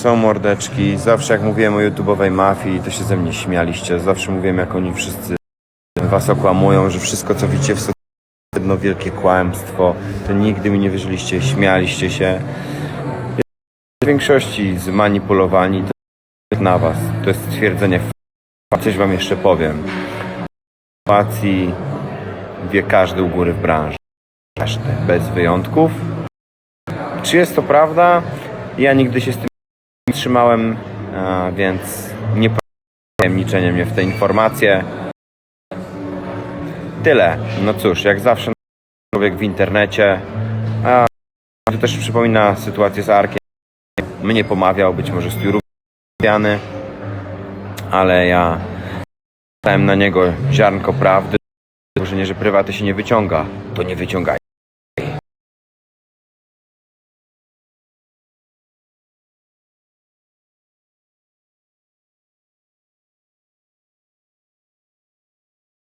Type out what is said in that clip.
Są mordeczki. Zawsze jak mówiłem o YouTube'owej mafii, to się ze mnie śmialiście. Zawsze mówiłem, jak oni wszyscy was okłamują, że wszystko, co widzicie w jedno wielkie kłamstwo. To nigdy mi nie wierzyliście, śmialiście się. W większości zmanipulowani to jest na was. To jest stwierdzenie Coś wam jeszcze powiem. Sytuacji wie każdy u góry w branży. Każdy, bez wyjątków. Czy jest to prawda? Ja nigdy się z tym trzymałem, więc nie tajemniczenie mnie w te informacje. Tyle. No cóż, jak zawsze człowiek w internecie. A to też przypomina sytuację z Arkiem. Mnie pomawiał, być może z piany, ale ja dałem na niego ziarnko prawdy. Że nie, że prywaty się nie wyciąga, to nie wyciągaj.